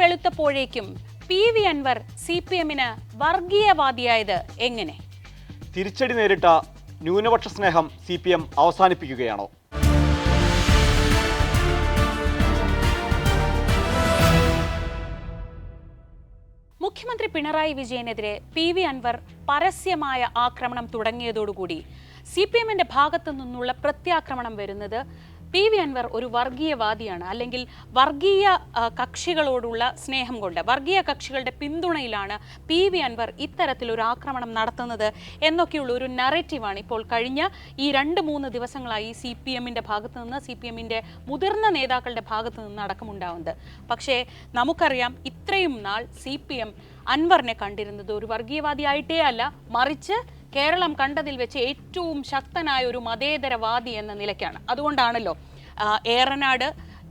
വെളുത്തപ്പോഴേക്കും P V Anvar C P എമ്മിന് വർഗീയവാദിയായത് എങ്ങനെ? തിരിച്ചടി നേരിട്ട ന്യൂനപക്ഷ സ്നേഹം സി പി എം അവസാനിപ്പിക്കുകയാണോ? മുഖ്യമന്ത്രി പിണറായി വിജയനെതിരെ പി വി അൻവർ പരസ്യമായ ആക്രമണം തുടങ്ങിയതോടുകൂടി സി പി എമ്മിന്റെ ഭാഗത്തു നിന്നുള്ള പ്രത്യാക്രമണം വരുന്നത് പി വി അൻവർ ഒരു വർഗീയവാദിയാണ്. അല്ലെങ്കിൽ വർഗീയ കക്ഷികളോടുള്ള സ്നേഹം കൊണ്ട് വർഗീയ കക്ഷികളുടെ പിന്തുണയിലാണ് പി വി അൻവർ ഇത്തരത്തിലൊരു ആക്രമണം നടത്തുന്നത് എന്നൊക്കെയുള്ള ഒരു നറേറ്റീവാണ് ഇപ്പോൾ കഴിഞ്ഞ ഈ രണ്ട് മൂന്ന് ദിവസങ്ങളായി സി പി എമ്മിന്റെ ഭാഗത്തു നിന്ന് സി പി എമ്മിന്റെ മുതിർന്ന നേതാക്കളുടെ ഭാഗത്തു നിന്ന് അടക്കമുണ്ടാവുന്നത് പക്ഷേ നമുക്കറിയാം ഇത്രയും നാൾ സി പി എം അൻവറിനെ കണ്ടിരുന്നത് ഒരു വർഗീയവാദിയായിട്ടേ അല്ല മറിച്ച് കേരളം കണ്ടതിൽ വെച്ച് ഏറ്റവും ശക്തനായ ഒരു മതേതരവാദി എന്ന നിലയ്ക്കാണ്. അതുകൊണ്ടാണല്ലോ ഏറനാട്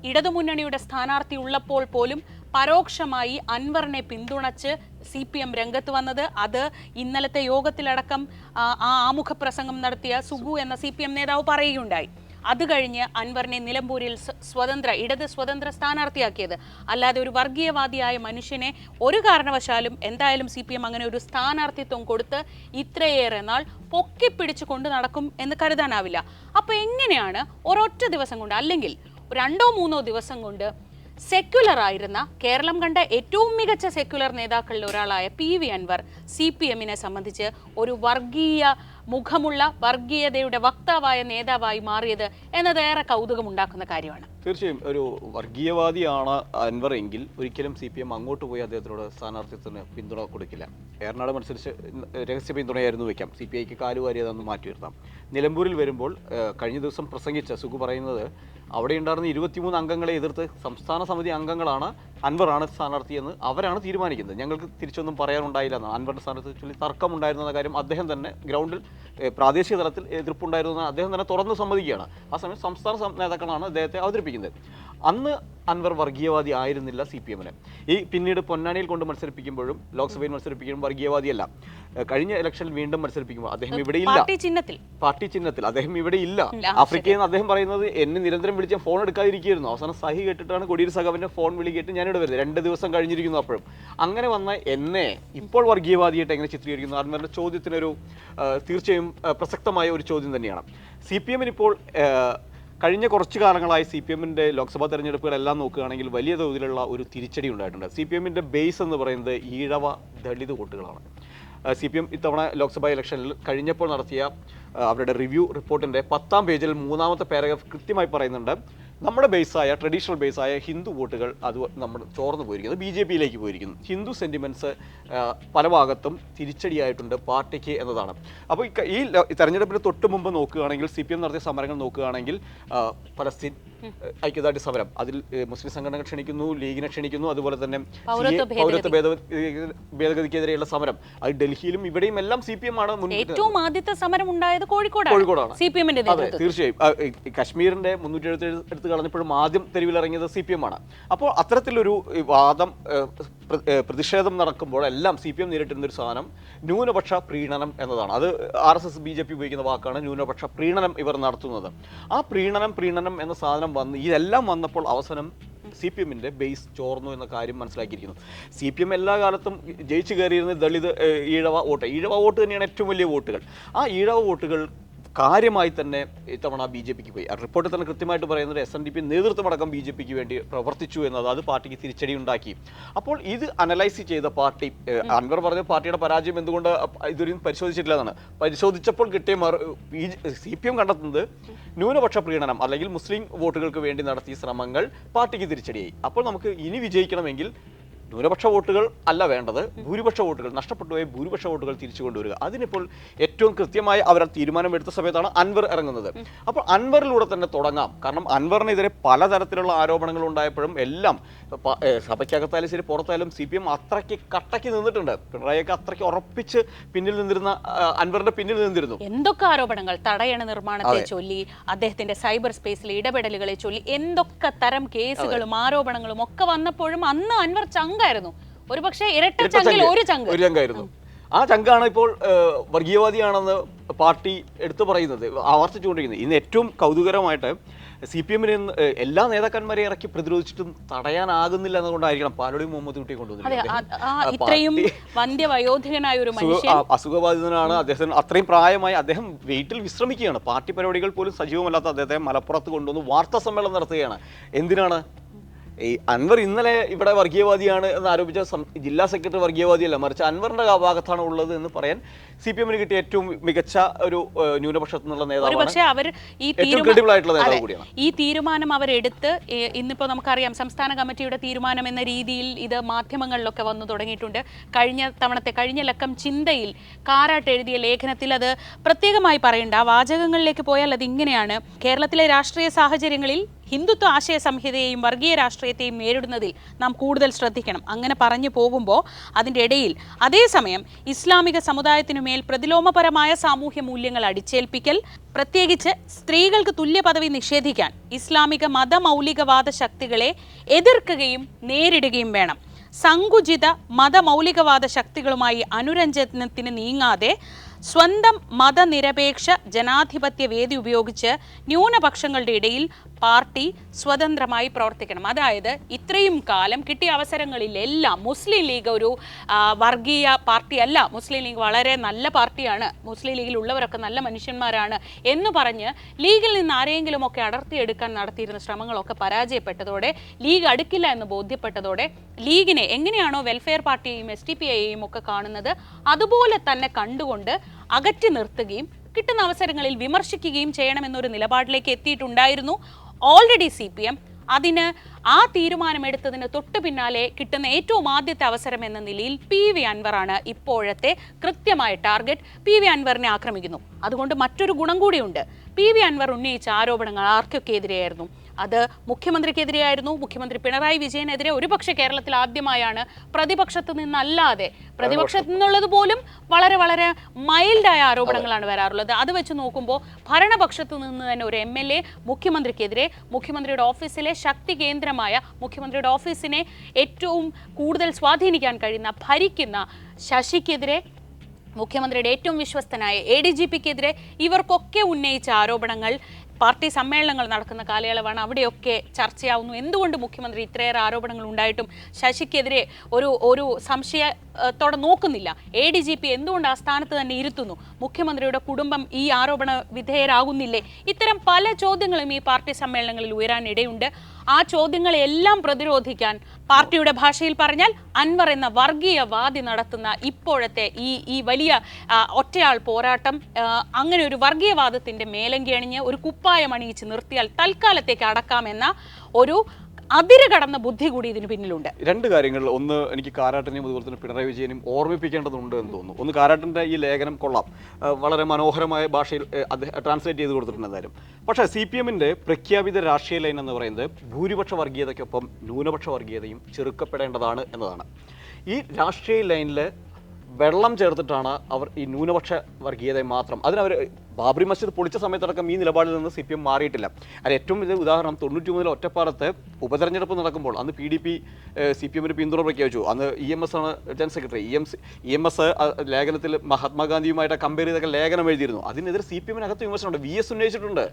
ഇടതുമുന്നണിയുടെ സ്ഥാനാർത്ഥി ഉള്ളപ്പോൾ പോലും പരോക്ഷമായി അൻവറിനെ പിന്തുണച്ച് സി പി എം രംഗത്ത് വന്നത്. അത് ഇന്നലത്തെ യോഗത്തിലടക്കം ആ ആമുഖ പ്രസംഗം നടത്തിയ സുഗു എന്ന സി പി എം നേതാവ് പറയുകയുണ്ടായി. അത് കഴിഞ്ഞ് അൻവറിനെ നിലമ്പൂരിൽ സ്വതന്ത്ര ഇടത് സ്വതന്ത്ര സ്ഥാനാർത്ഥിയാക്കിയത്. അല്ലാതെ ഒരു വർഗീയവാദിയായ മനുഷ്യനെ ഒരു കാരണവശാലും എന്തായാലും സി അങ്ങനെ ഒരു സ്ഥാനാർത്ഥിത്വം കൊടുത്ത് ഇത്രയേറെ നാൾ പൊക്കിപ്പിടിച്ച് കൊണ്ട് നടക്കും എന്ന് കരുതാനാവില്ല. അപ്പൊ എങ്ങനെയാണ് ഒരൊറ്റ ദിവസം കൊണ്ട് അല്ലെങ്കിൽ രണ്ടോ മൂന്നോ ദിവസം കൊണ്ട് സെക്യുലർ ആയിരുന്ന കേരളം കണ്ട ഏറ്റവും മികച്ച സെക്യുലർ നേതാക്കളിൽ ഒരാളായ P V Anvar C P എമ്മിനെ സംബന്ധിച്ച് ഒരു വർഗീയ മുഖമുള്ള വർഗീയതയുടെ വക്താവായ നേതാവായി മാറിയത് എന്നത് ഏറെ കൗതുകമുണ്ടാക്കുന്ന കാര്യമാണ്. തീർച്ചയായും ഒരു വർഗീയവാദിയാണ് അൻവർ എങ്കിൽ ഒരിക്കലും സി പി എം അങ്ങോട്ട് പോയി അദ്ദേഹത്തിനോട് സ്ഥാനാർത്ഥിത്വത്തിന് പിന്തുണ കൊടുക്കില്ല. ഏറനാട് മത്സരിച്ച് രഹസ്യ പിന്തുണയായിരുന്നു വെക്കാം സി പി ഐക്ക് കാലുവാരി മാറ്റി നിർത്താം നിലമ്പൂരിൽ വരുമ്പോൾ കഴിഞ്ഞ ദിവസം പ്രസംഗിച്ച സുഖു പറയുന്നത് അവിടെ ഉണ്ടായിരുന്ന ഇരുപത്തിമൂന്ന് അംഗങ്ങളെ എതിർത്ത് സംസ്ഥാന സമിതി അംഗങ്ങളാണ് അൻവറാണ് സ്ഥാനാർത്ഥി എന്ന് അവരാണ് തീരുമാനിക്കുന്നത്. ഞങ്ങൾക്ക് തിരിച്ചൊന്നും പറയാനുണ്ടായില്ല എന്നാണ് അൻവറിന്റെ സ്ഥാനത്ത് ചൊല്ലി തർക്കമുണ്ടായിരുന്ന കാര്യം അദ്ദേഹം തന്നെ ഗ്രൗണ്ടിൽ പ്രാദേശിക തലത്തിൽ എതിർപ്പുണ്ടായിരുന്നു അദ്ദേഹം തന്നെ തുറന്ന് സമ്മതിക്കുകയാണ്. ആ സമയം സംസ്ഥാന നേതാക്കളാണ് അദ്ദേഹത്തെ അവതരിപ്പിക്കുന്നത്. അന്ന് അൻവർ വർഗീയവാദി ആയിരുന്നില്ല സി പി എമ്മിന്. ഈ പിന്നീട് പൊന്നാനിയിൽ കൊണ്ട് മത്സരിപ്പിക്കുമ്പോഴും ലോക്സഭയിൽ മത്സരിപ്പിക്കുമ്പോൾ വർഗീയവാദിയല്ല. കഴിഞ്ഞ ഇലക്ഷനിൽ വീണ്ടും മത്സരിപ്പിക്കുമ്പോൾ അദ്ദേഹം ഇവിടെ ഇല്ല. പാർട്ടി ചിഹ്നത്തിൽ. പാർട്ടി ചിഹ്നത്തിൽ അദ്ദേഹം ഇവിടെ ഇല്ല. ആഫ്രിക്കയിൽ നിന്ന് അദ്ദേഹം പറയുന്നത് എന്നെ നിരന്തരം വിളിച്ച ഫോൺ എടുക്കാതിരിക്കുകയായിരുന്നു. അവസാനം സഹി കേട്ടിട്ടാണ് കൊടിയൂർ സഖാവിന്റെ ഫോൺ വിളി കേട്ട് ഞാനിവിടെ വരുന്നത്. രണ്ട് ദിവസം കഴിഞ്ഞിരിക്കുന്നു അപ്പോഴും. അങ്ങനെ വന്ന എന്നെ ഇപ്പോൾ വർഗീയവാദിയായിട്ട് എങ്ങനെ ചിത്രീകരിക്കുന്നു? അൻവറിന്റെ ചോദ്യത്തിനൊരു തീർച്ചയായും പ്രസക്തമായ ഒരു ചോദ്യം തന്നെയാണ്. സി പി എമ്മിന് ഇപ്പോൾ കഴിഞ്ഞ കുറച്ച് കാലങ്ങളായി സി പി എമ്മിന്റെ ലോക്സഭാ തെരഞ്ഞെടുപ്പുകളെല്ലാം നോക്കുകയാണെങ്കിൽ വലിയ തോതിലുള്ള ഒരു തിരിച്ചടി ഉണ്ടായിട്ടുണ്ട്. സി പി എമ്മിന്റെ ബേസ് എന്ന് പറയുന്നത് ഈഴവ ദളിത് വോട്ടുകളാണ്. സി പി എം ഇത്തവണ ലോക്സഭാ ഇലക്ഷനിൽ കഴിഞ്ഞപ്പോൾ നടത്തിയ അവരുടെ റിവ്യൂ റിപ്പോർട്ടിന്റെ പത്താം പേജിൽ മൂന്നാമത്തെ പാരഗ്രാഫ് കൃത്യമായി പറയുന്നുണ്ട്. നമ്മുടെ ബേസായ ട്രഡീഷണൽ ബേസായ ഹിന്ദു വോട്ടുകൾ അത് നമ്മൾ ചോർന്നു പോയിരിക്കുന്നത് ബി ജെ പിയിലേക്ക് പോയിരിക്കുന്നു. ഹിന്ദു സെന്റിമെന്റ്സ് പല ഭാഗത്തും തിരിച്ചടിയായിട്ടുണ്ട് പാർട്ടിക്ക് എന്നതാണ്. അപ്പോൾ ഈ തെരഞ്ഞെടുപ്പിന് തൊട്ട് മുമ്പ് നോക്കുകയാണെങ്കിൽ സി പി എം നടത്തിയ സമരങ്ങൾ നോക്കുകയാണെങ്കിൽ പലസ്തീൻ ഐക്യദാർഢ്യ സമരം അതിൽ മുസ്ലിം സംഘടനകൾ ക്ഷണിക്കുന്നു ലീഗിനെ ക്ഷണിക്കുന്നു അതുപോലെ തന്നെ പൗരത്വ ഭേദഗതിക്കെതിരെയുള്ള സമരം. അത് ഡൽഹിയിലും ഇവിടെയും എല്ലാം സി പി എം ആണ് ഏറ്റവും ആദ്യത്തെ സമരം ഉണ്ടായത് കോഴിക്കോടാണ്. കോഴിക്കോടാണ്. സി പി എമ്മിന്റെ തീർച്ചയായും. കശ്മീരിന്റെ മുന്നൂറ്റി എഴുപത്തി എടുത്ത് കളഞ്ഞപ്പോഴും ആദ്യം തെരുവിലിറങ്ങിയത് സി പി എം ആണ്. അപ്പോൾ അത്തരത്തിലൊരു വാദം പ്രതിഷേധം നടക്കുമ്പോൾ എല്ലാം സി പി എം നേരിട്ടിരുന്ന ഒരു സാധനം ന്യൂനപക്ഷ പ്രീണനം എന്നതാണ്. അത് R S S B J P ഉപയോഗിക്കുന്ന വാക്കാണ് ന്യൂനപക്ഷ പ്രീണനം ഇവർ നടത്തുന്നത്. ആ പ്രീണനം പ്രീണനം എന്ന സാധനം വന്ന് ഇതെല്ലാം വന്നപ്പോൾ അവസാനം സി പി എമ്മിന്റെ ബേസ് ചോർന്നു എന്ന കാര്യം മനസ്സിലാക്കിയിരിക്കുന്നു. സി പി എം എല്ലാ കാലത്തും ജയിച്ചു കയറിയിരുന്ന ദളിത് ഈഴവ വോട്ട്. ഈഴവ വോട്ട് തന്നെയാണ് ഏറ്റവും വലിയ വോട്ടുകൾ. ആ ഈഴവ വോട്ടുകൾ കാര്യമായി തന്നെ ഇത്തവണ ബി ജെ പിക്ക് പോയി. റിപ്പോർട്ടിൽ തന്നെ കൃത്യമായിട്ട് പറയുന്നത് എസ് എൻ ഡി പി നേതൃത്വമടക്കം ബി ജെ പിക്ക് വേണ്ടി പ്രവർത്തിച്ചു എന്നത് അത് പാർട്ടിക്ക് തിരിച്ചടി ഉണ്ടാക്കി അപ്പോൾ ഇത് അനലൈസ് ചെയ്ത പാർട്ടി അൻവർ പറഞ്ഞ പാർട്ടിയുടെ പരാജയം എന്തുകൊണ്ട് ഇതൊരു പരിശോധിച്ചിട്ടില്ല എന്നാണ്. പരിശോധിച്ചപ്പോൾ കിട്ടിയ സി പി എം കണ്ടെത്തുന്നത് ന്യൂനപക്ഷ പ്രീണനം അല്ലെങ്കിൽ മുസ്ലിം വോട്ടുകൾക്ക് വേണ്ടി നടത്തിയ ശ്രമങ്ങൾ പാർട്ടിക്ക് തിരിച്ചടിയായി. അപ്പോൾ നമുക്ക് ഇനി വിജയിക്കണമെങ്കിൽ ന്യൂനപക്ഷ വോട്ടുകൾ അല്ല വേണ്ടത് ഭൂരിപക്ഷ വോട്ടുകൾ നഷ്ടപ്പെട്ടുപോയ ഭൂരിപക്ഷ വോട്ടുകൾ തിരിച്ചു കൊണ്ടുവരിക. അതിനിപ്പോൾ ഏറ്റവും കൃത്യമായി അവർ തീരുമാനമെടുത്ത സമയത്താണ് അൻവർ ഇറങ്ങുന്നത്. അപ്പോൾ അൻവറിലൂടെ തന്നെ തുടങ്ങാം. കാരണം അൻവറിനെതിരെ പലതരത്തിലുള്ള ആരോപണങ്ങൾ ഉണ്ടായപ്പോഴും എല്ലാം സഭയ്ക്കകത്തായാലും ശരി പുറത്തായാലും സി പി എം അത്രയ്ക്ക് കട്ടയ്ക്ക് നിന്നിട്ടുണ്ട്. പിണറായിയൊക്കെ അത്രയ്ക്ക് ഉറപ്പിച്ച് പിന്നിൽ നിന്നിരുന്ന അൻവറിന്റെ പിന്നിൽ നിന്നിരുന്നു. എന്തൊക്കെ ആരോപണങ്ങൾ? തടയണ നിർമ്മാണത്തെ ചൊല്ലി അദ്ദേഹത്തിന്റെ സൈബർ സ്പേസിലെ ഇടപെടലുകളെ ചൊല്ലി എന്തൊക്കെ തരം കേസുകളും ആരോപണങ്ങളും ഒക്കെ വന്നപ്പോഴും അന്ന് അൻവർ ചങ്കായിരുന്നു. ഒരു പക്ഷേ ഇരട്ട ചങ്കിൽ ഒരു ചങ്ക്. ഒരു ചങ്കായിരുന്നു. ആ ചങ്കാണ് ഇപ്പോൾ വർഗീയവാദിയാണെന്ന് പാർട്ടി എടുത്തു പറയുന്നത് ആവർത്തിച്ചുകൊണ്ടിരിക്കുന്നത്. ഇന്ന് ഏറ്റവും കൗതുകരമായിട്ട് സി പി എമ്മിന് എല്ലാ നേതാക്കന്മാരെ ഇറക്കി പ്രതിരോധിച്ചിട്ടും തടയാനാകുന്നില്ല എന്നതുകൊണ്ടായിരിക്കണം പാലോടി മുഹമ്മദ് കുട്ടിയെ കൊണ്ടുവന്നത് അസുഖബാധിതനാണ് അദ്ദേഹത്തിന് അത്രയും പ്രായമായി അദ്ദേഹം വീട്ടിൽ വിശ്രമിക്കുകയാണ്. പാർട്ടി പരിപാടികൾ പോലും സജീവമല്ലാത്ത അദ്ദേഹത്തെ മലപ്പുറത്ത് കൊണ്ടുവന്ന് വാർത്താ സമ്മേളനം നടത്തുകയാണ്. എന്തിനാണ് ഈ അൻവർ ഇന്നലെ ഇവിടെ വർഗീയവാദിയാണ് എന്ന് ആരോപിച്ച ജില്ലാ സെക്രട്ടറി വർഗീയവാദിയല്ല മറിച്ച് അൻവറിന്റെ ഭാഗത്താണ് ഉള്ളത് എന്ന് പറയാൻ സി പി എമ്മിന് കിട്ടിയ ഏറ്റവും മികച്ച ഒരു ന്യൂനപക്ഷത്തിൽ ന്യൂനപക്ഷത്തു നിന്നുള്ള നേതാവ് പക്ഷേ അവർ ഈ ഏറ്റവും തീരുമാ- credible ആയിട്ടുള്ള നേതാവ് അതെ. കൂടിയാണ്. ഈ തീരുമാനം അവരെടുത്ത് ഇന്നിപ്പോ നമുക്കറിയാം സംസ്ഥാന കമ്മിറ്റിയുടെ തീരുമാനം എന്ന രീതിയിൽ ഇത് മാധ്യമങ്ങളിലൊക്കെ വന്നു തുടങ്ങിയിട്ടുണ്ട് കഴിഞ്ഞ തവണത്തെ കഴിഞ്ഞ ലക്കം ചിന്തയിൽ കാരാട്ട് എഴുതിയ ലേഖനത്തിൽ അത് പ്രത്യേകമായി പറയേണ്ട വാചകങ്ങളിലേക്ക് പോയാൽ അത് ഇങ്ങനെയാണ് കേരളത്തിലെ രാഷ്ട്രീയ സാഹചര്യങ്ങളിൽ ഹിന്ദുത്വ ആശയ സംഹിതയെയും വർഗീയ രാഷ്ട്രീയത്തെയും നേരിടുന്നതിൽ നാം കൂടുതൽ ശ്രദ്ധിക്കണം. അങ്ങനെ പറഞ്ഞു പോകുമ്പോൾ അതിന്റെ ഇടയിൽ അതേസമയം ഇസ്ലാമിക സമുദായത്തിനു മേൽ പ്രതിലോമപരമായ സാമൂഹ്യ മൂല്യങ്ങൾ അടിച്ചേൽപ്പിക്കൽ പ്രത്യേകിച്ച് സ്ത്രീകൾക്ക് തുല്യ പദവി നിഷേധിക്കാൻ ഇസ്ലാമിക മതമൗലികവാദ ശക്തികളെ എതിർക്കുകയും നേരിടുകയും വേണം. സങ്കുചിത മതമൗലികവാദ ശക്തികളുമായി അനുരഞ്ജനത്തിന് നീങ്ങാതെ സ്വന്തം മതനിരപേക്ഷ ജനാധിപത്യ വേദി ഉപയോഗിച്ച് ന്യൂനപക്ഷങ്ങളുടെ ഇടയിൽ പാർട്ടി സ്വതന്ത്രമായി പ്രവർത്തിക്കണം. അതായത് ഇത്രയും കാലം കിട്ടിയ അവസരങ്ങളിലെല്ലാം മുസ്ലിം ലീഗ് ഒരു വർഗീയ വർഗീയ പാർട്ടിയല്ല. മുസ്ലിം ലീഗ് വളരെ നല്ല പാർട്ടിയാണ്. മുസ്ലിം ലീഗിൽ ഉള്ളവരൊക്കെ നല്ല മനുഷ്യന്മാരാണ് എന്ന് പറഞ്ഞ് ലീഗിൽ നിന്ന് ആരെങ്കിലുമൊക്കെ അടർത്തിയെടുക്കാൻ നടത്തിയിരുന്ന ശ്രമങ്ങളൊക്കെ പരാജയപ്പെട്ടതോടെ ലീഗ് അടുക്കില്ല എന്ന് ബോധ്യപ്പെട്ടതോടെ ലീഗിനെ എങ്ങനെയാണോ വെൽഫെയർ പാർട്ടിയെയും എസ് ടി പി ഐയെയും ഒക്കെ കാണുന്നത് അതുപോലെ തന്നെ കണ്ടുകൊണ്ട് അകറ്റി നിർത്തുകയും കിട്ടുന്ന അവസരങ്ങളിൽ വിമർശിക്കുകയും ചെയ്യണമെന്നൊരു നിലപാടിലേക്ക് എത്തിയിട്ടുണ്ടായിരുന്നു. ഓൾറെഡി സി പി എം അതിന് ആ തീരുമാനമെടുത്തതിന് തൊട്ടു പിന്നാലെ കിട്ടുന്ന ഏറ്റവും ആദ്യത്തെ അവസരം എന്ന നിലയിൽ പി വി അൻവറാണ് ഇപ്പോഴത്തെ കൃത്യമായ ടാർഗറ്റ് പി വി അൻവറിനെ ആക്രമിക്കുന്നു. അതുകൊണ്ട് മറ്റൊരു ഗുണം കൂടിയുണ്ട്. പി വി അൻവർ ഉന്നയിച്ച ആരോപണങ്ങൾ ആർക്കൊക്കെ എതിരെയായിരുന്നു? അത് മുഖ്യമന്ത്രിക്കെതിരെയായിരുന്നു. മുഖ്യമന്ത്രി പിണറായി വിജയനെതിരെ ഒരുപക്ഷെ കേരളത്തിൽ ആദ്യമായാണ് പ്രതിപക്ഷത്ത് നിന്നല്ലാതെ പ്രതിപക്ഷത്തു നിന്നുള്ളത് പോലും വളരെ വളരെ മൈൽഡായ ആരോപണങ്ങളാണ് വരാറുള്ളത്. അത് വെച്ച് നോക്കുമ്പോൾ ഭരണപക്ഷത്ത് നിന്ന് തന്നെ ഒരു എം എൽ എ മുഖ്യമന്ത്രിക്കെതിരെ മുഖ്യമന്ത്രിയുടെ ഓഫീസിലെ ശക്തി കേന്ദ്രമായ മുഖ്യമന്ത്രിയുടെ ഓഫീസിനെ ഏറ്റവും കൂടുതൽ സ്വാധീനിക്കാൻ കഴിയുന്ന ഭരിക്കുന്ന ശശിക്കെതിരെ മുഖ്യമന്ത്രിയുടെ ഏറ്റവും വിശ്വസ്തനായ എ ഡി ജി പിക്കെതിരെ ഇവർക്കൊക്കെ ഉന്നയിച്ച ആരോപണങ്ങൾ പാർട്ടി സമ്മേളനങ്ങൾ നടക്കുന്ന കാലയളവാണ് അവിടെയൊക്കെ ചർച്ചയാവുന്നു. എന്തുകൊണ്ട് മുഖ്യമന്ത്രി ഇത്രയേറെ ആരോപണങ്ങൾ ഉണ്ടായിട്ടും ശശിക്കെതിരെ ഒരു ഒരു സംശയത്തോടെ നോക്കുന്നില്ല? എ ഡി ജി പി എന്തുകൊണ്ട് ആ സ്ഥാനത്ത് തന്നെ ഇരുത്തുന്നു? മുഖ്യമന്ത്രിയുടെ കുടുംബം ഈ ആരോപണ വിധേയരാകുന്നില്ലേ? ഇത്തരം പല ചോദ്യങ്ങളും ഈ പാർട്ടി സമ്മേളനങ്ങളിൽ ഉയരാനിടയുണ്ട്. ആ ചോദ്യങ്ങളെല്ലാം പ്രതിരോധിക്കാൻ പാർട്ടിയുടെ ഭാഷയിൽ പറഞ്ഞാൽ അൻവർ എന്ന വർഗീയവാദി നടത്തുന്ന ഇപ്പോഴത്തെ ഈ ഈ വലിയ ഒറ്റയാൾ പോരാട്ടം അങ്ങനെ ഒരു വർഗീയവാദത്തിന്റെ മേലങ്കി അണിഞ്ഞ് ഒരു കുപ്പായം അണിയിച്ച് നിർത്തിയാൽ തൽക്കാലത്തേക്ക് അടക്കാമെന്ന ഒരു അതിര് കടന്ന ബുദ്ധി കൂടി ഇതിന് പിന്നിലുണ്ട്. രണ്ട് കാര്യങ്ങൾ. ഒന്ന് എനിക്ക് കാരാട്ടിനെയും അതുപോലെ തന്നെ പിണറായി വിജയനെയും ഓർമ്മിപ്പിക്കേണ്ടതുണ്ട് എന്ന് തോന്നുന്നു. ഒന്ന് കാരാട്ടിന്റെ ഈ ലേഖനം കൊള്ളാം. വളരെ മനോഹരമായ ഭാഷയിൽ ട്രാൻസ്ലേറ്റ് ചെയ്ത് കൊടുത്തിട്ടുണ്ട് എന്തായാലും. പക്ഷേ സി പി എമ്മിന്റെ പ്രഖ്യാപിത രാഷ്ട്രീയ ലൈൻ എന്ന് പറയുന്നത് ഭൂരിപക്ഷ വർഗീയതയ്ക്കൊപ്പം ന്യൂനപക്ഷ വർഗീയതയും ചെറുക്കപ്പെടേണ്ടതാണ് എന്നതാണ്. ഈ രാഷ്ട്രീയ ലൈനിൽ വെള്ളം ചേർത്തിട്ടാണ് അവർ ഈ ന്യൂനപക്ഷ വർഗീയതയെ മാത്രം. അതിനവർ ബാബറി മസ്ജിദ് പൊളിച്ച സമയത്തടക്കം ഈ നിലപാടിൽ നിന്ന് സി പി എം മാറിയിട്ടില്ല. അതിൽ ഏറ്റവും വലിയ ഉദാഹരണം തൊണ്ണൂറ്റി മൂന്നിൽ ഒറ്റപ്പാലത്ത് ഉപതെരഞ്ഞെടുപ്പ് നടക്കുമ്പോൾ അന്ന് P D P C P എമ്മിന് പിന്തുണ പ്രഖ്യാപിച്ചു. അന്ന് ഇ എം എസ് ആണ് general secretary. E M E M S ലേഖനത്തിൽ മഹാത്മാഗാന്ധിയുമായിട്ട് കമ്പയർ ചെയ്തൊക്കെ ലേഖനം എഴുതിയിരുന്നു. അതിനെതിരെ സി പി എമ്മിനകത്ത് വിമർശനമുണ്ട്. വി എസ് ഉന്നയിച്ചിട്ടുണ്ട്.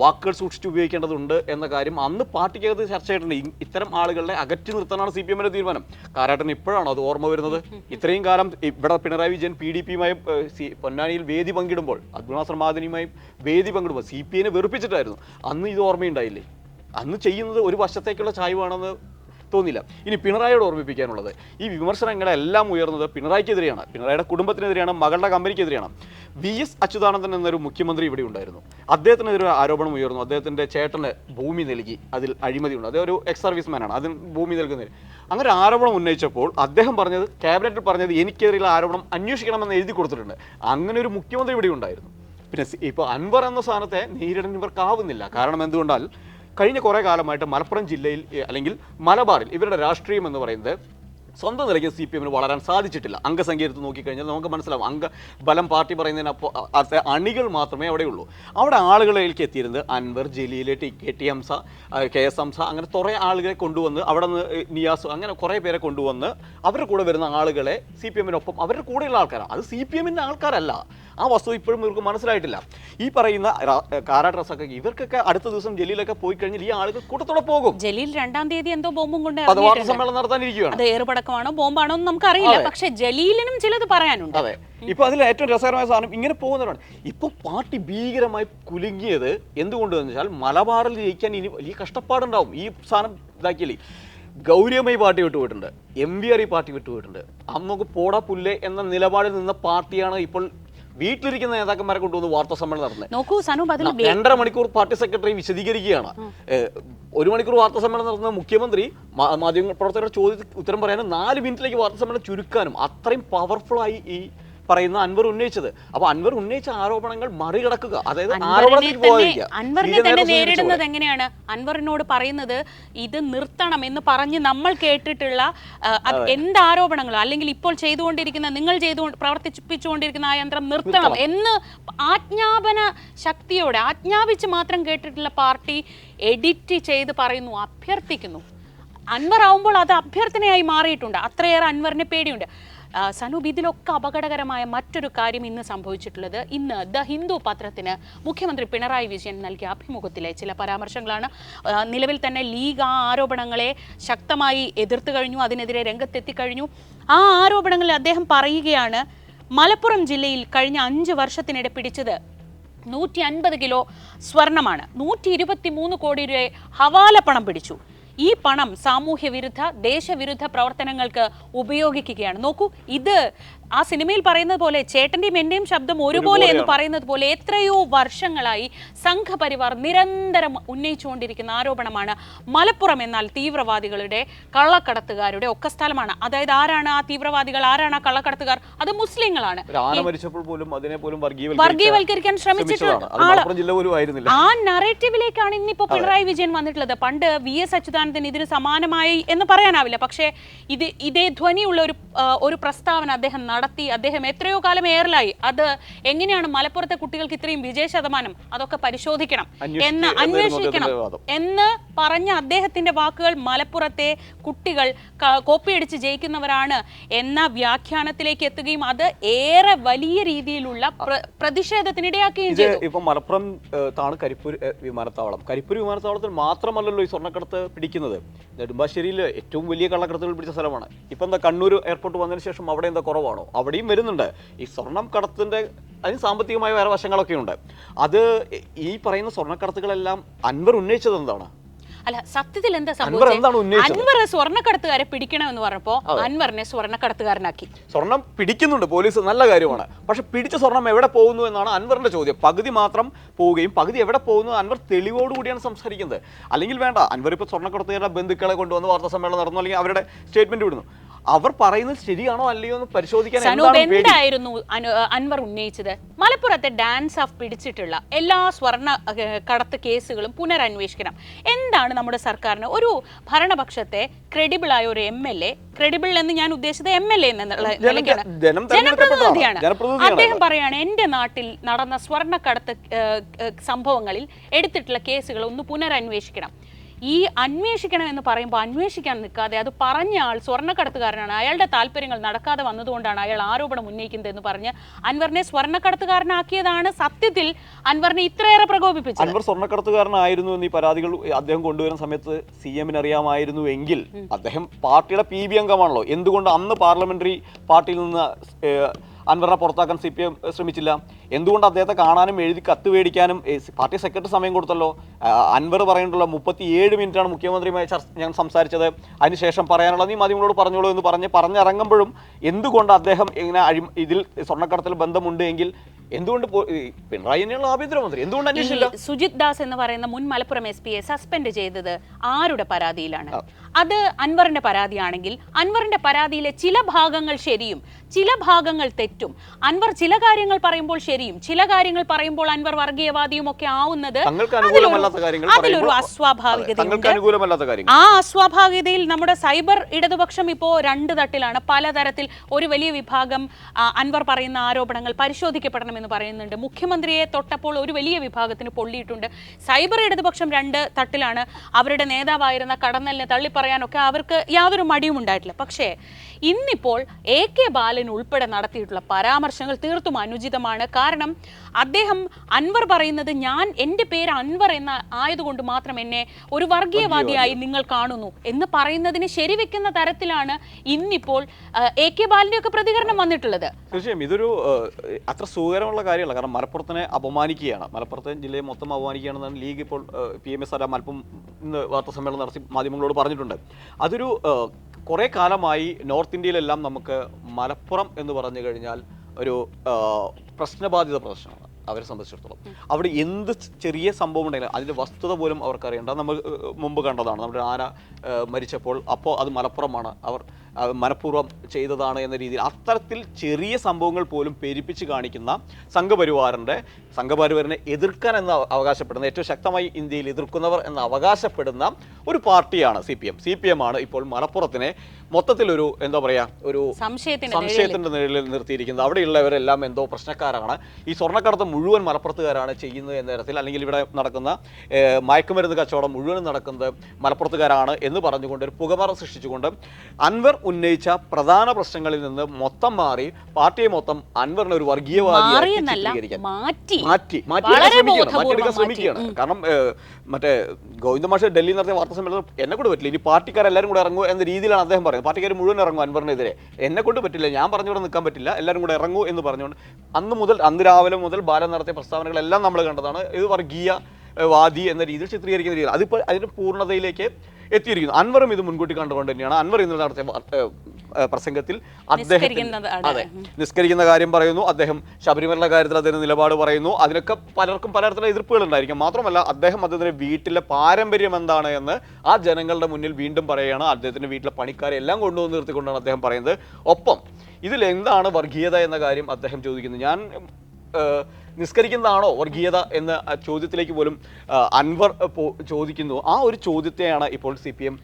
വാക്കുകൾ സൂക്ഷിച്ച് ഉപയോഗിക്കേണ്ടതുണ്ട് എന്ന കാര്യം അന്ന് പാർട്ടിക്കകത്ത് ചർച്ച ചെയ്തിട്ടുണ്ട്. ഇത്തരം ആളുകളെ അകറ്റി നിർത്താനാണ് സി പി എമ്മിന്റെ തീരുമാനം. കാരാട്ടൻ ഇപ്പോഴാണോ അത് ഓർമ്മ വരുന്നത്? ഇത്രയും കാലം ഇവിടെ പിണറായി വിജയൻ പി ഡി പിയുമായും പൊന്നാനിയിൽ വേദി പങ്കിടുമ്പോൾ അബ്ദുൾ മാദനിയുമായും വേദി പങ്കിടുമ്പോൾ സി പി ഐനെ വെറുപ്പിച്ചിട്ടായിരുന്നു. അന്ന് ഇത് ഓർമ്മയുണ്ടായില്ലേ? അന്ന് ചെയ്യുന്നത് ഒരു വശത്തേക്കുള്ള ചായ്വാണെന്ന് തോന്നില്ല. ഇനി പിണറായിയോട് ഓർമ്മിപ്പിക്കാനുള്ളത്. ഈ വിമർശനങ്ങളെല്ലാം ഉയർന്നത് പിണറായിക്കെതിരെയാണ്. പിണറായിയുടെ കുടുംബത്തിനെതിരെയാണ് മകളുടെ കമ്പനിക്കെതിരെയാണ്. വി എസ് അച്യുതാനന്ദൻ എന്നൊരു മുഖ്യമന്ത്രി ഇവിടെ ഉണ്ടായിരുന്നു. അദ്ദേഹത്തിനെതിരെ ആരോപണം ഉയർന്നു. അദ്ദേഹത്തിന്റെ ചേട്ടന് ഭൂമി നൽകി. അതിൽ അഴിമതിയുണ്ട് അദ്ദേഹം ഒരു എക്സ് സർവീസ് മാനാണ് അതിന് ഭൂമി നൽകുന്നതിന് അങ്ങനെ ആരോപണം ഉന്നയിച്ചപ്പോൾ അദ്ദേഹം പറഞ്ഞത് ക്യാബിനറ്റിൽ പറഞ്ഞത് എനിക്കെതിരെയുള്ള ആരോപണം അന്വേഷിക്കണമെന്ന് എഴുതി കൊടുത്തിട്ടുണ്ട്. അങ്ങനെ ഒരു മുഖ്യമന്ത്രി ഇവിടെ ഉണ്ടായിരുന്നു. പിന്നെ ഇപ്പോൾ അൻവർ എന്ന സ്ഥാനത്തെ നേരിടാൻ ഇവർക്കാവുന്നില്ല. കാരണം എന്തുകൊണ്ടാൽ കഴിഞ്ഞ കുറേ കാലമായിട്ട് മലപ്പുറം ജില്ലയിൽ അല്ലെങ്കിൽ മലബാറിൽ ഇവരുടെ രാഷ്ട്രീയം എന്ന് പറയുന്നത് സ്വന്തം നിലയ്ക്ക് സി പി എമ്മിന് വളരാൻ സാധിച്ചിട്ടില്ല. അംഗസംഖ്യ എടുത്ത് നോക്കിക്കഴിഞ്ഞാൽ നമുക്ക് മനസ്സിലാവും. അംഗ ബലം പാർട്ടി പറയുന്നതിനപ്പോൾ അപ്പോൾ അണികൾ മാത്രമേ അവിടെ ഉള്ളൂ അവിടെ ആളുകളിലേക്ക് എത്തിയിരുന്നത് Anvar Jaleel T K T Hamza K S Hamza അങ്ങനെ കുറേ ആളുകളെ കൊണ്ടുവന്ന് അവിടെ നിന്ന് നിയാസ് അങ്ങനെ കുറേ പേരെ കൊണ്ടുവന്ന് അവരുടെ കൂടെ വരുന്ന ആളുകളെ സി പി എമ്മിനൊപ്പം അവരുടെ കൂടെയുള്ള ആൾക്കാരാണ് അത് സി പി എമ്മിന്റെ ആൾക്കാരല്ല. ആ വസ്തു ഇപ്പോഴും ഇവർക്ക് മനസ്സിലായിട്ടില്ല. ഈ പറയുന്ന കാരാട്ട് റസാഖ് ഇവർക്കൊക്കെ അടുത്ത ദിവസം ജലീലൊക്കെ പോയി കഴിഞ്ഞാൽ ഈ ആളുകൾ കൂട്ടത്തോടെ പോകും. ജലീൽ രണ്ടാം തീയതി എന്തോ ബോംബും കൊണ്ട്. സമ്മേളനം നടത്താനിരിക്കുകയാണ്. അത് ബോംബാണോ എന്ന് നമുക്കറിയില്ല. പക്ഷെ ജലീലിനും ചിലത് പറയാനുണ്ട്. അതെ. ഇപ്പൊ അതിൽ ഏറ്റവും രസകരമായ സാധനം ഇങ്ങനെ പോകുന്നവരാണ്. ഇപ്പൊ പാർട്ടി ഭീകരമായി കുലുങ്ങിയത് എന്തുകൊണ്ടെന്ന് വെച്ചാൽ മലബാറിൽ ജയിക്കാൻ ഇനി വലിയ കഷ്ടപ്പാടുണ്ടാവും. ഈ സാധനം ഇതാക്കിയില്ലേ? ഗൗരിയമ്മയി പാർട്ടി വിട്ടുപോയിട്ടുണ്ട് എം വി ആർ ഈ പാർട്ടി വിട്ടുപോയിട്ടുണ്ട് അമ്മയ്ക്ക് പോടാ പുല്ലേ എന്ന നിലപാടിൽ നിന്ന പാർട്ടിയാണ് ഇപ്പോൾ വീട്ടിലിരിക്കുന്ന നേതാക്കന്മാരെ കൊണ്ടുവന്ന് വാർത്താ സമ്മേളനം നടത്തുന്നത് രണ്ടര മണിക്കൂർ പാർട്ടി സെക്രട്ടറി വിശദീകരിക്കുകയാണ്. ഒരു മണിക്കൂർ വാർത്താ സമ്മേളനം നടത്തുന്ന മുഖ്യമന്ത്രി മാധ്യമ പ്രവർത്തകരുടെ ചോദ്യത്തിന് ഉത്തരം പറയാനും നാല് മിനിറ്റിലേക്ക് വാർത്താ സമ്മേളനം ചുരുക്കാനും അത്രയും പവർഫുൾ ആയി ഈ പറയുന്ന അൻവർ ഉന്നയിച്ചത്. അപ്പൊ അൻവർ ഉന്നയിച്ച ആരോപണങ്ങൾ മറികടക്കുക. അതായത് അൻവറിനെ തന്നെ നേരിടുന്നത് എങ്ങനെയാണ്? അൻവറിനോട് പറയുന്നത് ഇത് നിർത്തണം എന്ന് പറഞ്ഞ് നമ്മൾ കേട്ടിട്ടുള്ള എന്ത് ആരോപണങ്ങളോ അല്ലെങ്കിൽ ഇപ്പോൾ ചെയ്തുകൊണ്ടിരിക്കുന്ന നിങ്ങൾ ചെയ്തു പ്രവർത്തിപ്പിച്ചുകൊണ്ടിരിക്കുന്ന ആ യന്ത്രം നിർത്തണം. എന്ന് ആജ്ഞാപന ശക്തിയോടെ ആജ്ഞാപിച്ച് മാത്രം കേട്ടിട്ടുള്ള പാർട്ടി എഡിറ്റ് ചെയ്ത് പറയുന്നു അഭ്യർത്ഥിക്കുന്നു. അൻവർ ആവുമ്പോൾ അത് അഭ്യർത്ഥനയായി മാറിയിട്ടുണ്ട്. അത്രയേറെ അൻവറിന് പേടിയുണ്ട്. സനൂപ് ഇതിലൊക്കെ അപകടകരമായ മറ്റൊരു കാര്യം ഇന്ന് സംഭവിച്ചിട്ടുള്ളത് ഇന്ന് ദ ഹിന്ദു പത്രത്തിന് മുഖ്യമന്ത്രി പിണറായി വിജയൻ നൽകിയ അഭിമുഖത്തിലെ ചില പരാമർശങ്ങളാണ്. നിലവിൽ തന്നെ ലീഗ് ആ ആരോപണങ്ങളെ ശക്തമായി എതിർത്തു കഴിഞ്ഞു അതിനെതിരെ രംഗത്തെത്തി രംഗത്തെത്തിക്കഴിഞ്ഞു. ആ ആരോപണങ്ങളിൽ അദ്ദേഹം പറയുകയാണ് മലപ്പുറം ജില്ലയിൽ കഴിഞ്ഞ അഞ്ച് വർഷത്തിനിടെ പിടിച്ചത് നൂറ്റി അൻപത് കിലോ സ്വർണമാണ്. നൂറ്റി ഇരുപത്തി മൂന്ന് കോടി രൂപ ഹവാല പണം പിടിച്ചു. ഈ പണം സാമൂഹ്യ വിരുദ്ധ ദേശവിരുദ്ധ പ്രവർത്തനങ്ങൾക്ക് ഉപയോഗിക്കുകയാണ്. നോക്കൂ ഇത് ആ സിനിമയിൽ പറയുന്നത് പോലെ ചേട്ടന്റെയും എന്റെയും ശബ്ദം ഒരുപോലെ എന്ന് പറയുന്നത് പോലെ എത്രയോ വർഷങ്ങളായി സംഘപരിവാർ നിരന്തരം ഉന്നയിച്ചുകൊണ്ടിരിക്കുന്ന ആരോപണമാണ് മലപ്പുറം എന്നാൽ തീവ്രവാദികളുടെ കള്ളക്കടത്തുകാരുടെ ഒക്കെ സ്ഥലമാണ്. അതായത് ആരാണ് ആ തീവ്രവാദികൾ? ആരാണ് ആ കള്ളക്കടത്തുകാർ? അത് മുസ്ലിങ്ങളാണ്. വർഗീയവൽക്കരിക്കാൻ ശ്രമിച്ചിട്ടുള്ള ആ നറേറ്റീവിലേക്കാണ് ഇന്നിപ്പോ പിണറായി വിജയൻ വന്നിട്ടുള്ളത്. പണ്ട് വി എസ് അച്യുതാനന്ദൻ ഇതിന് സമാനമായി എന്ന് പറയാനാവില്ല. പക്ഷേ ഇത് ഇതേ ധ്വനിയുള്ള ഒരു ഒരു പ്രസ്താവന അദ്ദേഹം നടത്തി അദ്ദേഹം എത്രയോ കാലം എയറിലായി അത് എങ്ങനെയാണ് മലപ്പുറത്തെ കുട്ടികൾക്ക് ഇത്രയും വിജയ ശതമാനം അതൊക്കെ പരിശോധിക്കണം എന്ന് അന്വേഷിക്കണം എന്ന് പറഞ്ഞ അദ്ദേഹത്തിന്റെ വാക്കുകൾ മലപ്പുറത്തെ കുട്ടികൾ കോപ്പിയടിച്ച് ജയിക്കുന്നവരാണ് എന്ന വ്യാഖ്യാനത്തിലേക്ക് എത്തുകയും അത് ഏറെ വലിയ രീതിയിലുള്ള പ്ര- പ്രതിഷേധത്തിനിടയാക്കുകയും ചെയ്തു. ഇപ്പൊ മലപ്പുറം താണ് കരിപ്പൂർ വിമാനത്താവളം. കരിപ്പൂർ വിമാനത്താവളത്തിൽ മാത്രമല്ലല്ലോ ഈ സ്വർണക്കടത്ത് പിടിക്കുന്നത്. നെടുമ്പാശ്ശേരിയിൽ ഏറ്റവും വലിയ കള്ളക്കടത്തുകൾ പിടിച്ച സ്ഥലമാണ്. ഇപ്പൊ എന്താ കണ്ണൂർ എയർപോർട്ട് വന്നതിന് ശേഷം അവിടെ എന്താ കുറവാണോ? അവിടെയും വരുന്നുണ്ട്. ഈ സ്വർണം കടത്തിന്റെ അതിന് സാമ്പത്തികമായ വേറെ വശങ്ങളൊക്കെ ഉണ്ട്. അത് ഈ പറയുന്ന സ്വർണക്കടത്തുകളെല്ലാം അൻവർ ഉന്നയിച്ചത് എന്താണ്? അല്ല സത്യത്തിൽ എന്താ സംഭവിച്ചത്? അൻവർ സ്വർണക്കടത്തുകാരെ പിടിക്കണമെന്ന് പറഞ്ഞപ്പോ അൻവറിനെ സ്വർണക്കടത്തുകാരനാക്കി. സ്വർണം പിടിക്കുന്നുണ്ട് പോലീസ് നല്ല കാര്യമാണ്. പക്ഷെ പിടിച്ച സ്വർണം എവിടെ പോകുന്നു എന്നാണ് അൻവറിന്റെ ചോദ്യം. പകുതി മാത്രം പോവുകയും പകുതി എവിടെ പോകുന്നു അൻവർ തെളിവോടുകൂടിയാണ് സംസാരിക്കുന്നത്. അല്ലെങ്കിൽ വേണ്ട അൻവർ ഇപ്പോൾ സ്വർണക്കടത്തുകാരുടെ ബന്ധുക്കളെ കൊണ്ടുവന്ന് വാർത്താ സമ്മേളനം നടന്നു അല്ലെങ്കിൽ അവരുടെ സ്റ്റേറ്റ്മെന്റ് വിടുന്നു. അവർ പറയുന്നത് ശരിയാണോ അല്ലയോ എന്ന് പരിശോധിക്കാൻ സനൂപ് എന്തായിരുന്നു അൻവർ ഉന്നയിച്ചത്? മലപ്പുറത്തെ ഡാൻസ് ഓഫ് പിടിച്ചിട്ടുള്ള എല്ലാ സ്വർണ കടത്ത് കേസുകളും പുനരന്വേഷിക്കണം. എന്താണ് നമ്മുടെ സർക്കാരിന് ഒരു ഭരണപക്ഷത്തെ ക്രെഡിബിൾ ആയ ഒരു എം എൽ എ ക്രെഡിബിൾ എന്ന് ഞാൻ ഉദ്ദേശിച്ചത് എം എൽ എ എന്നുള്ള നിലയ്ക്കാണ്. ജനപ്രതിനിധിയാണ്. അദ്ദേഹം പറയാണ് എന്റെ നാട്ടിൽ നടന്ന സ്വർണക്കടത്ത് സംഭവങ്ങളിൽ എടുത്തിട്ടുള്ള കേസുകൾ ഒന്ന് പുനരന്വേഷിക്കണം. ഈ അന്വേഷിക്കണം എന്ന് പറയുമ്പോൾ അന്വേഷിക്കാൻ നിൽക്കാതെ അത് പറഞ്ഞ ആൾ സ്വർണക്കടത്തുകാരനാണ്. അയാളുടെ താല്പര്യങ്ങൾ നടക്കാതെ വന്നതുകൊണ്ടാണ് അയാൾ ആരോപണം ഉന്നയിക്കുന്നത് എന്ന് പറഞ്ഞ് അൻവറിനെ സ്വർണക്കടത്തുകാരനാക്കിയതാണ് സത്യത്തിൽ അൻവറിനെ ഇത്രയേറെ പ്രകോപിപ്പിച്ചത്. അൻവർ സ്വർണക്കടത്തുകാരനായിരുന്നു എന്ന് ഈ പരാതികൾ അദ്ദേഹം കൊണ്ടുവരുന്ന സമയത്ത് സി എമ്മിന് അറിയാമായിരുന്നു എങ്കിൽ അദ്ദേഹം പാർട്ടിയുടെ പി ബി അംഗമാണല്ലോ. എന്തുകൊണ്ട് അന്ന് പാർലമെന്ററി പാർട്ടിയിൽ നിന്ന് അൻവറിനെ പുറത്താക്കാൻ സി പി എം ശ്രമിച്ചില്ല? എന്തുകൊണ്ട് അദ്ദേഹത്തെ കാണാനും എഴുതി കത്ത് മേടിക്കാനും പാർട്ടി സെക്രട്ടറി സമയം കൊടുത്തല്ലോ. അൻവർ പറയേണ്ടുള്ള മുപ്പത്തി ഏഴ് മിനിറ്റാണ് മുഖ്യമന്ത്രിയുമായി ചർച്ച ഞാൻ സംസാരിച്ചത്. അതിനുശേഷം പറയാനുള്ള നീ മാധ്യമങ്ങളോട് പറഞ്ഞോളൂ എന്ന് പറഞ്ഞ് പറഞ്ഞിറങ്ങുമ്പോഴും എന്തുകൊണ്ട് അദ്ദേഹം ഇങ്ങനെ അഴി ഇതിൽ സ്വർണക്കടത്തിൽ ബന്ധമുണ്ട് എങ്കിൽ എന്തുകൊണ്ട് പിണറായി തന്നെയുള്ള ആഭ്യന്തരമന്ത്രി? എന്തുകൊണ്ട് അന്വേഷിച്ചില്ല? സുജിത് ദാസ് എന്ന് പറയുന്ന മുൻ മലപ്പുറം എസ് പിയെ സസ്പെൻഡ് ചെയ്തത് ആരുടെ പരാതിയിലാണ്? അത് അൻവറിന്റെ പരാതിയാണെങ്കിൽ അൻവറിന്റെ പരാതിയിലെ ചില ഭാഗങ്ങൾ ശരിയും ചില ഭാഗങ്ങൾ തെറ്റും. അൻവർ ചില കാര്യങ്ങൾ പറയുമ്പോൾ ശരിയും. ചില കാര്യങ്ങൾ പറയുമ്പോൾ അൻവർ വർഗീയവാദിയും ഒക്കെ ആവുന്നത് അതിലൊരു- അസ്വാഭാവികത ആ അസ്വാഭാവികതയിൽ നമ്മുടെ സൈബർ ഇടതുപക്ഷം ഇപ്പോൾ രണ്ട് തട്ടിലാണ്. പലതരത്തിൽ ഒരു വലിയ വിഭാഗം അൻവർ പറയുന്ന ആരോപണങ്ങൾ പരിശോധിക്കപ്പെടണമെന്ന് പറയുന്നുണ്ട്. മുഖ്യമന്ത്രിയെ തൊട്ടപ്പോൾ ഒരു വലിയ വിഭാഗത്തിന് പൊള്ളിയിട്ടുണ്ട്. സൈബർ ഇടതുപക്ഷം രണ്ട് തട്ടിലാണ്. അവരുടെ നേതാവായിരുന്ന കടന്നലിനെ തള്ളിപ്പറയാനൊക്കെ അവർക്ക് യാതൊരു മടിയും ഉണ്ടായിട്ടില്ല. പക്ഷേ ഇന്നിപ്പോൾ എ കെ ബാലൻ ഉൾപ്പെടെ നടത്തിയിട്ടുള്ള പരാമർശങ്ങൾ തീർത്തും അനുചിതമാണ്. കാരണം അദ്ദേഹം അൻവർ പറയുന്നത് ഞാൻ എന്റെ പേര് അൻവർ എന്ന ആയതുകൊണ്ട് മാത്രം എന്നെ ഒരു വർഗീയവാദിയായി നിങ്ങൾ കാണുന്നു എന്ന് പറയുന്നതിന് ശരിവെക്കുന്ന തരത്തിലാണ് ഇന്നിപ്പോൾ എ കെ ബാലിന്റെ ഒക്കെ പ്രതികരണം വന്നിട്ടുള്ളത്. തീർച്ചയായും. ഇതൊരു അത്ര സുഖകരമുള്ള കാര്യമല്ല. കാരണം മലപ്പുറത്തിനെ അപമാനിക്കുകയാണ്. മലപ്പുറത്തെ ജില്ലയെ മൊത്തം അപമാനിക്കുകയാണെന്നാണ് ലീഗ് ഇപ്പോൾ P M S R Malappuram ഇന്ന് വാർത്താ സമ്മേളനം നടത്തി മാധ്യമങ്ങളോട് പറഞ്ഞിട്ടുണ്ട്. അതൊരു കുറേ കാലമായി നോർത്ത് ഇന്ത്യയിലെല്ലാം നമുക്ക് മലപ്പുറം എന്ന് പറഞ്ഞു കഴിഞ്ഞാൽ ഒരു പ്രശ്നബാധിത പ്രദേശമാണ് അവരെ സംബന്ധിച്ചിടത്തോളം. അവിടെ എന്ത് ചെറിയ സംഭവം ഉണ്ടെങ്കിലും അതിന്റെ വസ്തുത പോലും അവർക്കറിയണ്ട. നമ്മൾ മുമ്പ് കണ്ടതാണ്. നമ്മുടെ ആന മരിച്ചപ്പോൾ അപ്പോൾ അത് മലപ്പുറമാണ്. അവർ മനഃപൂർവം ചെയ്തതാണ് എന്ന രീതിയിൽ അത്തരത്തിൽ ചെറിയ സംഭവങ്ങൾ പോലും പെരുപ്പിച്ച് കാണിക്കുന്ന സംഘപരിവാറിന്റെ സംഘപരിവാറിനെ എതിർക്കാൻ എന്ന് അവകാശപ്പെടുന്ന ഏറ്റവും ശക്തമായി ഇന്ത്യയിൽ എതിർക്കുന്നവർ എന്ന് അവകാശപ്പെടുന്ന ഒരു പാർട്ടിയാണ് C P M. C P M ആണ് ഇപ്പോൾ മലപ്പുറത്തിനെ മൊത്തത്തിലൊരു എന്താ പറയുക ഒരു സംശയത്തിന്റെ നിഴലിൽ. നിർത്തിയിരിക്കുന്നത്. അവിടെയുള്ളവരെല്ലാം എന്തോ പ്രശ്നക്കാരാണ്. ഈ സ്വർണക്കടത്ത് മുഴുവൻ മലപ്പുറത്തുകാരാണ് ചെയ്യുന്നത് എന്ന തരത്തിൽ അല്ലെങ്കിൽ ഇവിടെ നടക്കുന്ന മയക്കുമരുന്ന് കച്ചവടം മുഴുവനും നടക്കുന്നത് മലപ്പുറത്തുകാരാണ് എന്ന് പറഞ്ഞുകൊണ്ട് ഒരു പുകമറ സൃഷ്ടിച്ചുകൊണ്ട് അൻവർ ഉന്നയിച്ച പ്രധാന പ്രശ്നങ്ങളിൽ നിന്ന് മൊത്തം മാറി പാർട്ടിയെ മൊത്തം അൻവറിനെ ഒരു ചിത്രീകരിക്കാൻ. മാറ്റി. മാറ്റി മാറ്റിയെടുക്കാൻ ശ്രമിക്കുകയാണ്. കാരണം മറ്റേ ഗോവിന്ദ മാഷ് ഡൽഹി നടത്തിയ വാർത്താ സമ്മേളനം എന്നെ കൊണ്ട് പറ്റില്ല. ഇനി പാർട്ടിക്കാരെല്ലാവരും കൂടെ ഇറങ്ങും എന്ന രീതിയിലാണ് അദ്ദേഹം പറയുന്നത്. പാർട്ടിക്കാർ മുഴുവൻ ഇറങ്ങും അൻവറിനെതിരെ. എന്നെ കൊണ്ട് പറ്റില്ല. ഞാൻ പറഞ്ഞുകൊണ്ട് നിൽക്കാൻ പറ്റില്ല. എല്ലാവരും കൂടെ ഇറങ്ങൂ എന്ന് പറഞ്ഞുകൊണ്ട് അന്ന് മുതൽ അന്ന് രാവിലെ മുതൽ ബാലൻ നടത്തിയ പ്രസ്താവനകളെല്ലാം നമ്മൾ കണ്ടതാണ്. ഇത് വർഗീയ വാദി എന്ന രീതിയിൽ ചിത്രീകരിക്കുന്ന രീതിയിൽ. അതിപ്പോൾ അതിന്റെ പൂർണതയിലേക്ക് എത്തിയിരിക്കുന്നു. അൻവറും ഇത് മുൻകൂട്ടി കണ്ടുകൊണ്ട് തന്നെയാണ്. അൻവർ ഇന്ന് നടത്തിയ പ്രസംഗത്തിൽ അദ്ദേഹം അതെ. നിസ്കരിക്കുന്ന കാര്യം പറയുന്നു. അദ്ദേഹം ശബരിമലയുടെ കാര്യത്തിൽ അദ്ദേഹം നിലപാട് പറയുന്നു. അതിനൊക്കെ പലർക്കും പലതരത്തിലുള്ള എതിർപ്പുകൾ ഉണ്ടായിരിക്കും. മാത്രമല്ല അദ്ദേഹം അദ്ദേഹത്തിന്റെ വീട്ടിലെ പാരമ്പര്യം എന്താണ് എന്ന് ആ ജനങ്ങളുടെ മുന്നിൽ വീണ്ടും പറയുകയാണ്. അദ്ദേഹത്തിന്റെ വീട്ടിലെ പണിക്കാരെ എല്ലാം കൊണ്ടുവന്ന് നിർത്തിക്കൊണ്ടാണ് അദ്ദേഹം പറയുന്നത്. ഒപ്പം ഇതിൽ എന്താണ് വർഗീയത എന്ന കാര്യം അദ്ദേഹം ചോദിക്കുന്നത് ഞാൻ നിസ്കരിക്കുന്നതാണോ വർഗീയത എന്ന ചോദ്യത്തിലേക്ക് പോലും അൻവർ ചോദിക്കുന്നു. ആ ഒരു ചോദ്യത്തെയാണ് ഇപ്പോൾ സി പി എം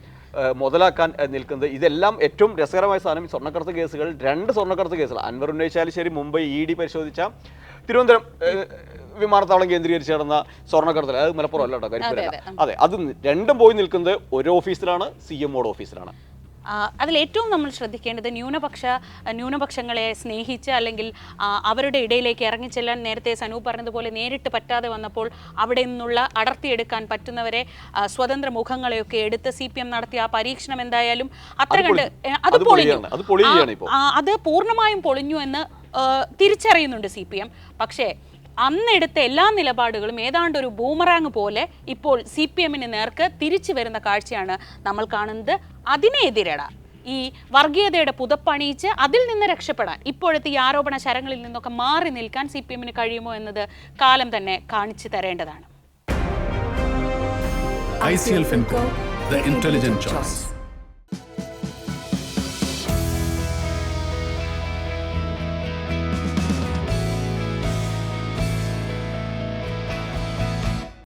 മുതലാക്കാൻ നിൽക്കുന്നത്. ഇതെല്ലാം ഏറ്റവും രസകരമായ സാധനം സ്വർണക്കടത്ത് കേസുകൾ രണ്ട് സ്വർണക്കടത്ത് കേസുകൾ. അൻവർ ഉന്നയിച്ചാലും ശരി മുംബൈ ഇ ഡി പരിശോധിച്ച തിരുവനന്തപുരം വിമാനത്താവളം കേന്ദ്രീകരിച്ച് നടന്ന സ്വർണക്കടത്തിൽ. അത് മലപ്പുറം അല്ല കേട്ടോ കരിപ്പൂരല്ല. അതെ അത് രണ്ടും പോയി നിൽക്കുന്നത് ഒരു ഓഫീസിലാണ് സി എം ഒയുടെ ഓഫീസിലാണ്. ഏറ്റവും നമ്മൾ ശ്രദ്ധിക്കേണ്ടത് ന്യൂനപക്ഷ ന്യൂനപക്ഷങ്ങളെ സ്നേഹിച്ച് അല്ലെങ്കിൽ അവരുടെ ഇടയിലേക്ക് ഇറങ്ങിച്ചെല്ലാൻ നേരത്തെ സനു പറഞ്ഞതുപോലെ നേരിട്ട് പറ്റാതെ വന്നപ്പോൾ അവിടെ നിന്നുള്ള അടർത്തിയെടുക്കാൻ പറ്റുന്നവരെ സ്വതന്ത്ര മുഖങ്ങളെയൊക്കെ എടുത്ത് സി പി എം നടത്തിയ ആ പരീക്ഷണം എന്തായാലും അത്ര അത് കണ്ട് അത് പൊളിഞ്ഞു. അത് പൂർണമായും പൊളിഞ്ഞു എന്ന് തിരിച്ചറിയുന്നുണ്ട് സി പി എം പക്ഷേ അന്നെടുത്ത എല്ലാ നിലപാടുകളും ഏതാണ്ട് ഒരു ബൂമറാങ് പോലെ ഇപ്പോൾ സി പി എമ്മിന് നേർക്ക് തിരിച്ചു വരുന്ന കാഴ്ചയാണ് നമ്മൾ കാണുന്നത്. അതിനെതിരട ഈ വർഗീയതയുടെ പുതപ്പണിയിച്ച് അതിൽ നിന്ന് രക്ഷപ്പെടാൻ ഇപ്പോഴത്തെ ഈ ആരോപണ ശരങ്ങളിൽ നിന്നൊക്കെ മാറി നിൽക്കാൻ സി പി എമ്മിന് കഴിയുമോ എന്നത് കാലം തന്നെ കാണിച്ചു തരേണ്ടതാണ്. I C L Fincorp the intelligent choice.